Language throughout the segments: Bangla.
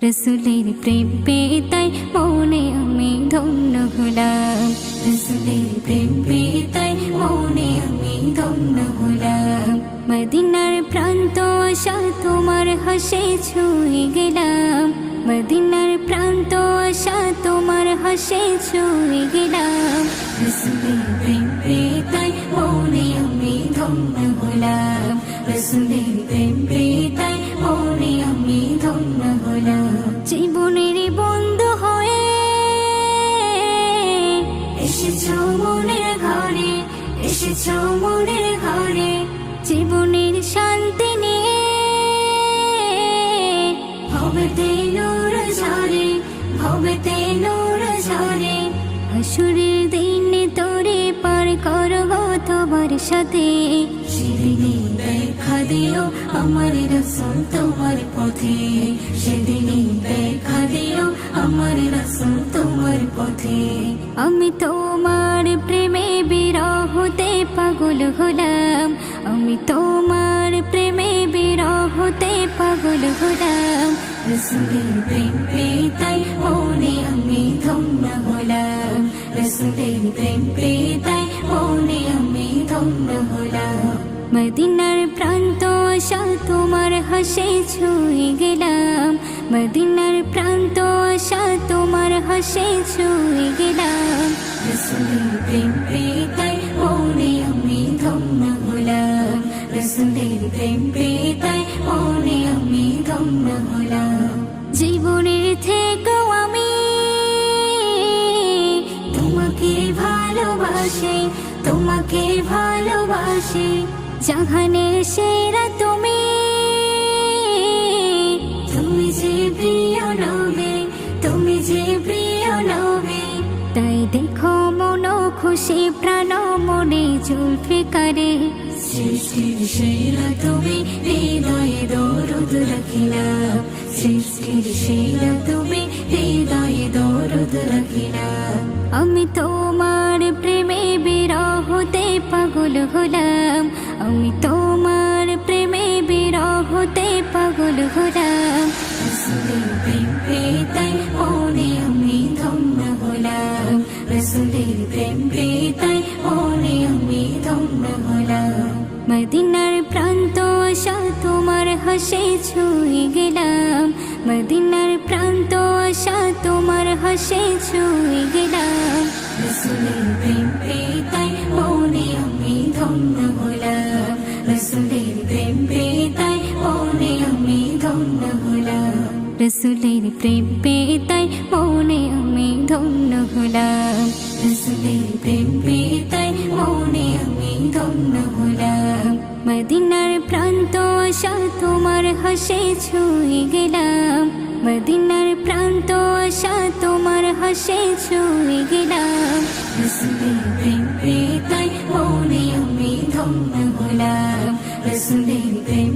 রসুলের প্রেম পেয়ে তাই মনে আমি ধন্য হলাম রসুলের প্রেম পেয়ে তাই মনে আমি ধন্য হলাম মদিনার প্রান্ত আশা তোমার হাসে ছুঁয়ে গেলাম মদিনার প্রান্ত আশা তোমার হাসে ছুঁয়ে গেলাম রসুলের প্রেম পেয়ে তাই মনে আমি ধন্য হলাম রসুলের প্রেম পেয়ে এসেছ মনের ঘরে এসেছ মনের ঘরে জীবনের শান্তি সাথে সেদিনে দেখা দিও আমার রসুল তোমার পথে। সেদিনে দেখা দিও আমার রসুল তোমার পথে। আমি তোমার প্রেমে বিরহতে পাগল হলাম। আমি তোমার প্রেমে বিরহতে পাগল হলাম। রসুলের প্রেম পেয়ে মদিনার প্রান্ত আশা তোমার হাসে ছুঁয়ে গেলাম। মদিনার প্রান্ত আশা তোমার হাসে ছুঁয়ে গেলাম। জীবনের থেকেও আমি তোমাকে ভালোবাসি তোমাকে ভালোবাসি। জাহানের সেরা তুমি। তুমি যে প্রিয় নবে, তুমি যে প্রিয় নবে। তাই দেখো মন খুশি প্রাণ মনে জুলফে করে সৃষ্টির সেরা তুমি, হৃদয়ে দরদ রাখিলাম সৃষ্টির সেরা তুমি, হৃদয়ে দরদ রাখিলাম হলাম। আমি তোমার প্রেমে বিরহতে পাগল হলাম। হলাম। মদিনার প্রান্ত আশা তোমার হাসে ছুঁয়ে গেলাম। মদিনার প্রান্ত আশা তোমার হাসে ছুঁয়ে গেলাম। রসুলের প্রেম পেয়ে তাই মনে আমি ধন্য হলাম রসুলের প্রেম পেয়ে তাই মনে আমি ধন্য হলাম মদিনার প্রান্ত আশা তোমার হাসে ছুঁয়ে গেলাম। মদিনার প্রান্ত আশা তোমার হাসে ছুঁয়ে গেলাম। রসুলের প্রেম পেয়ে তাই মনে আমি ধন্য হলাম রসুলের প্রেম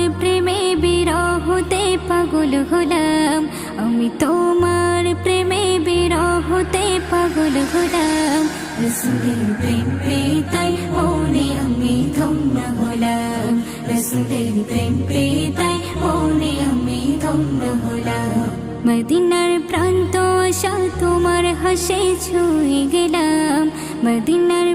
হলাম, আমি তোমার প্রেমে বিরহতে পাগল হলাম। রসুলের প্রেম পেয়ে তাই মনে আমি ধন্য হলাম। রসুলের প্রেম পেয়ে তাই মনে আমি ধন্য হলাম। মদিনার প্রান্ত আশা তোমার হাসে ছুঁয়ে গেলাম। মদিনার